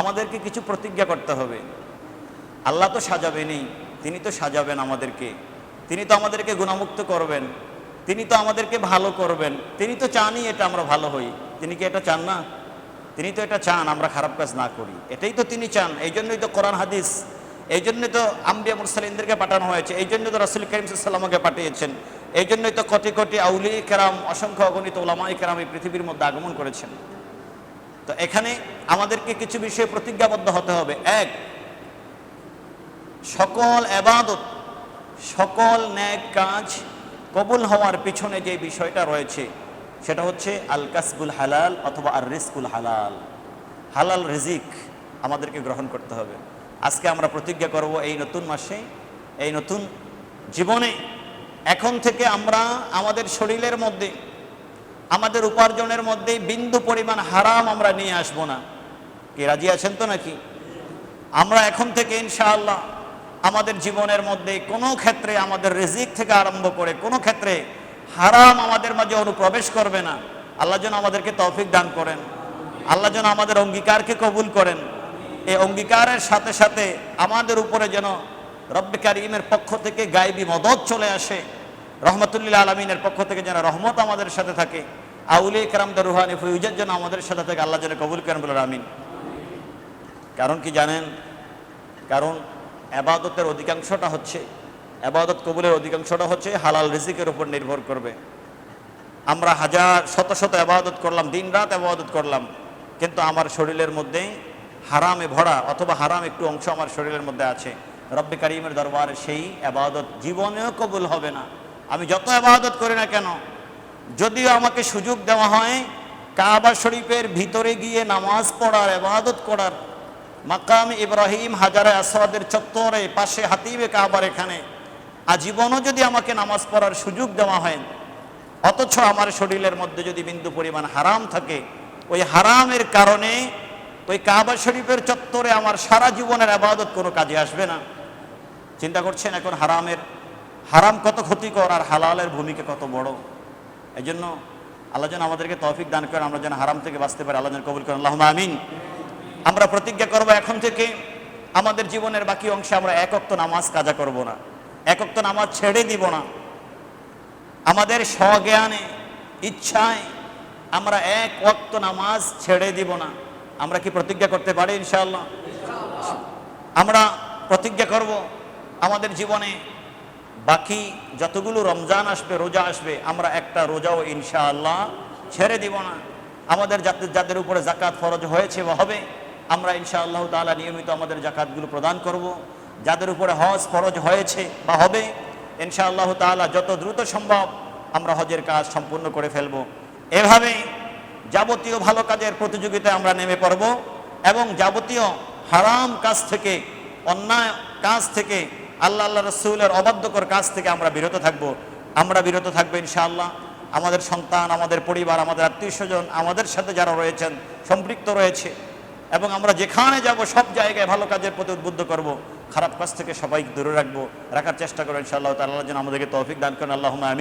আমাদেরকে কিছু প্রতিজ্ঞা করতে হবে। আল্লাহ তো সাজাবেনই, তিনি তো সাজাবেন আমাদেরকে। তিনি তো আমাদেরকে গুণামুক্ত করবেন, তিনি তো আমাদেরকে ভালো করবেন। তিনি তো চানই এটা আমরা ভালো হই। তিনি কি এটা চান না? তিনি তো এটা চান, আমরা খারাপ কাজ না করি। এটাই তো তিনি চান, এই জন্যই তো কোরআন, হাদিস, এই জন্যই তো আম্বিয়া মুরসালিনদেরকে পাঠানো হয়েছে, এই জন্যই তো রাসুল করিম সাল্লামকে পাঠিয়েছেন, এই জন্যই তো কোটি কোটি আউলি কেরাম অসংখ্য অগণিত ওলামাই কেরাম এই পৃথিবীর মধ্যে আগমন করেছেন। তো এখানে আমাদেরকে কিছু বিষয়ে প্রতিজ্ঞাবদ্ধ হতে হবে। এক, সকল এবাদত সকল ন্যাক কাজ কবুল হওয়ার পিছনে যে বিষয়টা রয়েছে, সেটা হচ্ছে আল কাসবুল হালাল অথবা আর রিস্কুল হালাল। হালাল রিজিক আমাদেরকে গ্রহণ করতে হবে। আজকে আমরা প্রতিজ্ঞা করব এই নতুন মাসে, এই নতুন জীবনে। এখন থেকে আমরা আমাদের শরীরের মধ্যে আমাদের উপার্জনের মধ্যে বিন্দু পরিমাণ হারাম আমরা নিয়ে আসব না। কি রাজি আছেন তো নাকি? আমরা এখন থেকে ইনশাআল্লাহ আমাদের জীবনের মধ্যে কোনো ক্ষেত্রে আমাদের রিজিক থেকে আরম্ভ করে কোনো ক্ষেত্রে হারাম আমাদের মাঝে অনুপ্রবেশ করবে না। আল্লাহ যেন আমাদেরকে তৌফিক দান করেন। আল্লাহ যেন আমাদের অঙ্গীকারকে কবুল করেন। এই অঙ্গীকারের সাথে সাথে আমাদের উপরে যেন রব্বে কারিমের পক্ষ থেকে গায়েবী মদত চলে আসে। রহমতুল্লাহ আলমিনের পক্ষ থেকে যেন রহমত আমাদের সাথে থাকে। আউলি কারামদার রুহানি ফিউজের জন্য আমাদের সাথে থেকে আল্লাহ যেন কবুল করেন বলে আমিন। কারণ কি জানেন? কারণ আবাদতের অধিকাংশটা হচ্ছে, আবাদত কবুলের অধিকাংশটা হচ্ছে হালাল রিজিকের উপর নির্ভর করবে। আমরা হাজার, শত শত আবাদত করলাম, দিন রাত আবাদত করলাম, কিন্তু আমার শরীরের মধ্যে হারামে ভরা অথবা হারাম একটু অংশ আমার শরীরের মধ্যে আছে। রব্বে কারিমের দরবারে সেই আবাদত জীবনেও কবুল হবে না। আমি যত আবাদত করি না কেন যদিও আমাকে সুযোগ দেওয়া হয় কাবা শরীফের ভিতরে গিয়ে নামাজ পড়ার এবাদত করার, মাকাম ইব্রাহিম হাজারে আসাদের চত্বরে পাশে হাতিবে কাবার এখানে আজীবনও যদি আমাকে নামাজ পড়ার সুযোগ দেওয়া হয়, অথচ আমার শরীরের মধ্যে যদি বিন্দু পরিমাণ হারাম থাকে, ওই হারামের কারণে ওই কাবা শরীফের চত্বরে আমার সারা জীবনের আবাদত কোনো কাজে আসবে না। চিন্তা করছেন এখন হারামের, হারাম কত ক্ষতিকর আর হালালের ভূমিকা কত বড়? এই জন্য আল্লাহ যেন আমাদেরকে তৌফিক দান করেন, আমরা যেন হারাম থেকে বাঁচতে পারি, আল্লাহ যেন কবুল করেন। আল্লাহ আমিন। আমরা প্রতিজ্ঞা করব এখন থেকে, আমাদের জীবনের বাকি অংশে আমরা একক্ত নামাজ কাজা করব না একক্ত নামাজ ছেড়ে দিব না। আমাদের স্বজ্ঞানে, ইচ্ছায় আমরা এক ওয়াক্ত নামাজ ছেড়ে দিব না। আমরা কি প্রতিজ্ঞা করতে পারি ইনশাআল্লাহ? আমরা প্রতিজ্ঞা করব, আমাদের জীবনে বাকি যতগুলো রমজান আসবে, রোজা আসবে, আমরা একটা রোজাও ইনশাআল্লাহ ছেড়ে দিব না। আমাদের যাদের যাদের উপরে জাকাত ফরজ হয়েছে বা হবে, আমরা ইনশাআল্লাহ তাআলা নিয়মিত আমাদের জাকাতগুলো প্রদান করব। যাদের উপরে হজ ফরজ হয়েছে বা হবে, ইনশাআল্লাহ তাআলা যত দ্রুত সম্ভব আমরা হজের কাজ সম্পূর্ণ করে ফেলব। এভাবে যাবতীয় ভালো কাজের প্রতিযোগিতায় আমরা নেমে পড়ব এবং যাবতীয় হারাম কাজ থেকে, অন্যায় কাজ থেকে আল্লাহ আল্লাহ রসুলের অবাধ্যকর কাজ থেকে আমরা বিরত থাকব। আমরা বিরত থাকব ইনশাআল্লাহ। আমাদের সন্তান, আমাদের পরিবার, আমাদের আত্মীয় স্বজন, আমাদের সাথে যারা রয়েছেন, সম্পৃক্ত রয়েছে এবং আমরা যেখানে যাব সব জায়গায় ভালো কাজের প্রতি উদ্বুদ্ধ করব। খারাপ কাজ থেকে সবাই দূরে রাখব। রাখার চেষ্টা করব ইনশাআল্লাহ তাল্লাহ যেন আমাদেরকে তৌফিক দান করেন। আল্লাহ আমিন।